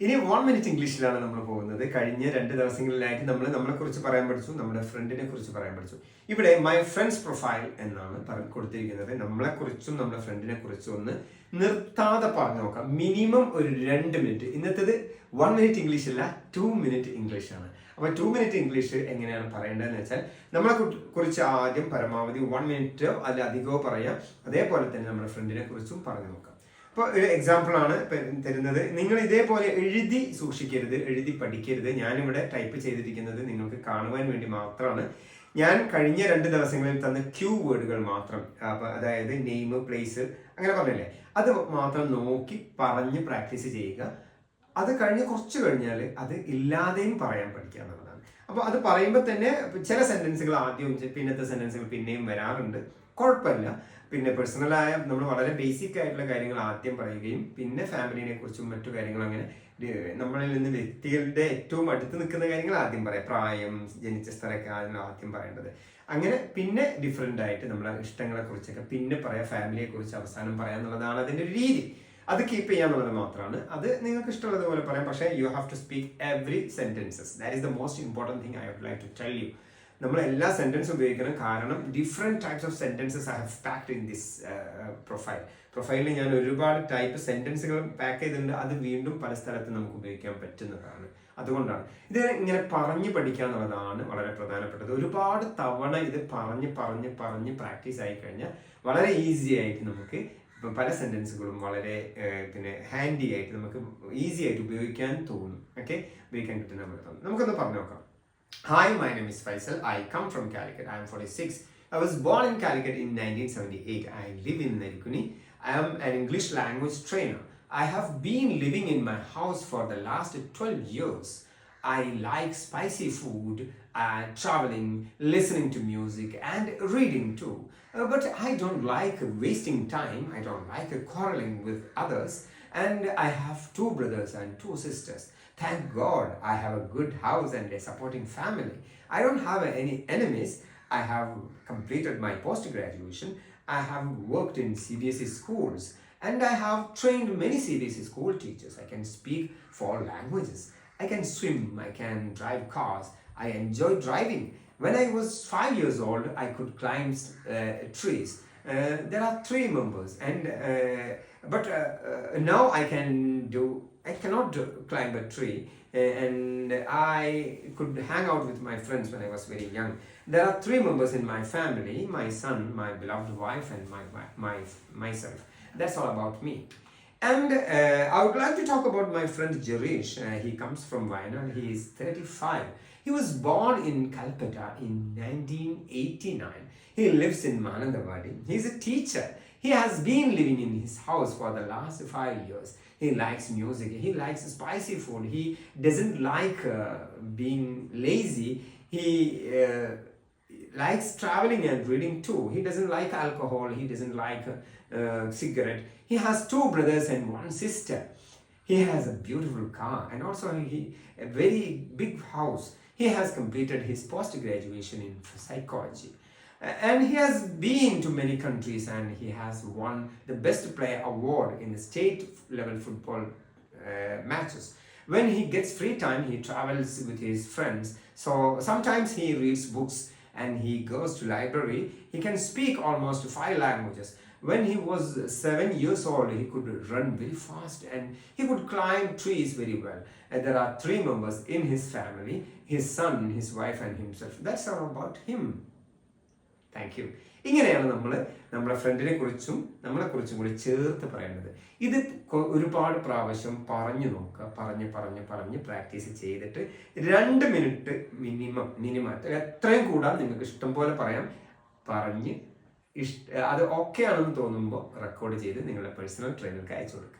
ഇനി one minute ഇംഗ്ലീഷിലാണ് നമ്മൾ പോകുന്നത്. കഴിഞ്ഞ രണ്ട് ദിവസങ്ങളിലായിട്ട് നമ്മൾ നമ്മളെ കുറിച്ച് പറയാൻ പഠിച്ചു നമ്മുടെ ഫ്രണ്ടിനെ കുറിച്ച് പറയാൻ പഠിച്ചു. ഇവിടെ മൈ ഫ്രണ്ട്സ് പ്രൊഫൈൽ എന്നാണ് പറഞ്ഞു കൊടുത്തിരിക്കുന്നത്. നമ്മളെ കുറിച്ചും നമ്മുടെ ഫ്രണ്ടിനെ കുറിച്ചും ഒന്ന് നിർത്താതെ പറഞ്ഞു നോക്കാം. മിനിമം ഒരു രണ്ട് മിനിറ്റ് ഇന്നത്തേത് വൺ മിനിറ്റ് ഇംഗ്ലീഷ് അല്ല ടു മിനിറ്റ് ഇംഗ്ലീഷ് ആണ്. അപ്പൊ ടു മിനിറ്റ് ഇംഗ്ലീഷ് എങ്ങനെയാണ് പറയേണ്ടതെന്ന് വെച്ചാൽ നമ്മളെ കുറിച്ച് ആദ്യം പരമാവധി വൺ മിനിറ്റോ അതിലധികമോ പറയാം. അതേപോലെ തന്നെ നമ്മുടെ ഫ്രണ്ടിനെ കുറിച്ചും പറഞ്ഞു നോക്കാം. ഇപ്പോൾ ഒരു എക്സാമ്പിൾ ആണ് തരുന്നത്. നിങ്ങൾ ഇതേപോലെ എഴുതി സൂക്ഷിക്കരുത് എഴുതി പഠിക്കരുത്. ഞാനിവിടെ ടൈപ്പ് ചെയ്തിരിക്കുന്നത് നിങ്ങൾക്ക് കാണുവാൻ വേണ്ടി മാത്രമാണ്. ഞാൻ കഴിഞ്ഞ രണ്ട് ദിവസങ്ങളിൽ തന്ന ക്യൂ വേർഡുകൾ മാത്രം. അപ്പോൾ അതായത് നെയിം പ്ലേസ് അങ്ങനെ പറഞ്ഞല്ലേ? അത് മാത്രം നോക്കി പറഞ്ഞ് പ്രാക്ടീസ് ചെയ്യുക. അത് കഴിഞ്ഞ് കുറച്ച് കഴിഞ്ഞാൽ അത് ഇല്ലാതെയും പറയാൻ പഠിക്കുക എന്നുള്ളതാണ്. അപ്പോൾ അത് പറയുമ്പോൾ തന്നെ ചില സെന്റൻസുകൾ ആദ്യം പിന്നത്തെ സെന്റൻസുകൾ പിന്നെയും വരാറുണ്ട്. കുഴപ്പമില്ല. പിന്നെ പേഴ്സണലായ നമ്മൾ വളരെ ബേസിക് ആയിട്ടുള്ള കാര്യങ്ങൾ ആദ്യം പറയുകയും പിന്നെ ഫാമിലിനെ കുറിച്ചും മറ്റു കാര്യങ്ങളും അങ്ങനെ നമ്മളിൽ നിന്ന് വ്യക്തികളുടെ ഏറ്റവും അടുത്ത് നിൽക്കുന്ന കാര്യങ്ങൾ ആദ്യം പറയാം. പ്രായം ജനിച്ച സ്ഥലമൊക്കെ ആദ്യം ആദ്യം പറയേണ്ടത്. അങ്ങനെ പിന്നെ ഡിഫറെന്റ് ആയിട്ട് നമ്മുടെ ഇഷ്ടങ്ങളെ കുറിച്ചൊക്കെ പിന്നെ പറയാം. ഫാമിലിയെ കുറിച്ച് അവസാനം പറയാം എന്നുള്ളതാണ് അതിന്റെ ഒരു രീതി. അത് കീപ്പ് ചെയ്യാന്നുള്ളത് മാത്രമാണ്. അത് നിങ്ങൾക്ക് ഇഷ്ടമുള്ളതുപോലെ പറയാം. പക്ഷേ you have to speak every sentences that is the most important thing I would like to tell you നമ്മൾ എല്ലാ സെന്റൻസും ഉപയോഗിക്കണം. കാരണം different types of sentences I have packed in this profile പ്രൊഫൈലിൽ ഞാൻ ഒരുപാട് ടൈപ്പ് സെന്റൻസുകൾ പാക്ക് ചെയ്തിട്ടുണ്ട്. അത് വീണ്ടും പല സ്ഥലത്തും നമുക്ക് ഉപയോഗിക്കാൻ പറ്റുന്നതാണ്. അതുകൊണ്ടാണ്. ഇത് ഇങ്ങനെ പറഞ്ഞു പഠിക്കുക എന്നുള്ളതാണ് വളരെ പ്രധാനപ്പെട്ടത്. ഒരുപാട് തവണ ഇത് പറഞ്ഞ് പറഞ്ഞ് പറഞ്ഞ് പ്രാക്ടീസ് ആയി കഴിഞ്ഞാൽ വളരെ ഈസി ആയിട്ട് നമുക്ക് ഇപ്പം പല സെന്റൻസുകളും വളരെ പിന്നെ ഹാൻഡി ആയിട്ട് നമുക്ക് ഈസി ആയിട്ട് ഉപയോഗിക്കാൻ തോന്നും. ഓക്കെ ഉപയോഗിക്കാൻ കിട്ടുന്ന നമുക്കൊന്ന് പറഞ്ഞു നോക്കാം. Hi, my name is Faisal. I come from Calicut. I am 46. I was born in Calicut in 1978. I live in Narikuni. I am an English language trainer. I have been living in my house for the last 12 years. I like spicy food, uh, traveling, listening to music, and reading too. Uh, but I don't like wasting time, I don't like quarreling with others, and I have two brothers and two sisters. Thank God I have a good house and a supporting family. I don't have any enemies. I have completed my post graduation. I have worked in CBSE schools and I have trained many CBSE school teachers. I can speak four languages. I can swim. I can drive cars. I enjoy driving. When I was five years old, I could climb uh, trees. Uh, there are three members, and uh, but uh, now I can do. I cannot do, climb a tree, and I could hang out with my friends when I was very young. There are three members in my family: my son, my beloved wife, and my my, my myself. That's all about me. And uh, I would like to talk about my friend Jarish. Uh, he comes from Wayanad. He is 35. He was born in Calcutta in 1989. He lives in Manandavadi. He is a teacher. He has been living in his house for the last five years. He likes music. He likes spicy food. He doesn't like uh, being lazy. He uh, likes traveling and reading too. He doesn't like alcohol. He doesn't like uh, cigarette. He has two brothers and one sister. He has a beautiful car and also he a very big house. He has completed his post graduation in psychology. And he has been to many countries and he has won the best player award in the state level football uh, matches. When he gets free time, he travels with his friends. So sometimes he reads books and he goes to library. He can speak almost five languages. When he was seven years old, he could run very fast and he could climb trees very well. And there are three members in his family: his son, his wife, and himself. That's all about him. Thank you ഇങ്ങനെയാണ് നമ്മൾ നമ്മളെ ഫ്രണ്ടിനെ കുറിച്ചും നമ്മളെ കുറിച്ചും കൂടി ചേർത്ത് പറയേണ്ടത് ഇത് ഒരുപാട് പ്രാവശ്യം പറഞ്ഞു നോക്കുക പറഞ്ഞ് പറഞ്ഞ് പറഞ്ഞ് പ്രാക്ടീസ് ചെയ്തിട്ട് രണ്ട് മിനിറ്റ് മിനിമം മിനിമം എത്രയും കൂടാൻ നിങ്ങൾക്ക് ഇഷ്ടം പോലെ പറയാം പറഞ്ഞ് ഇഷ്ട അത് ഓക്കെ ആണെന്ന് തോന്നുമ്പോൾ റെക്കോർഡ് ചെയ്ത് നിങ്ങളുടെ പേഴ്സണൽ ട്രെയിനർക്ക് അയച്ചു കൊടുക്കുക.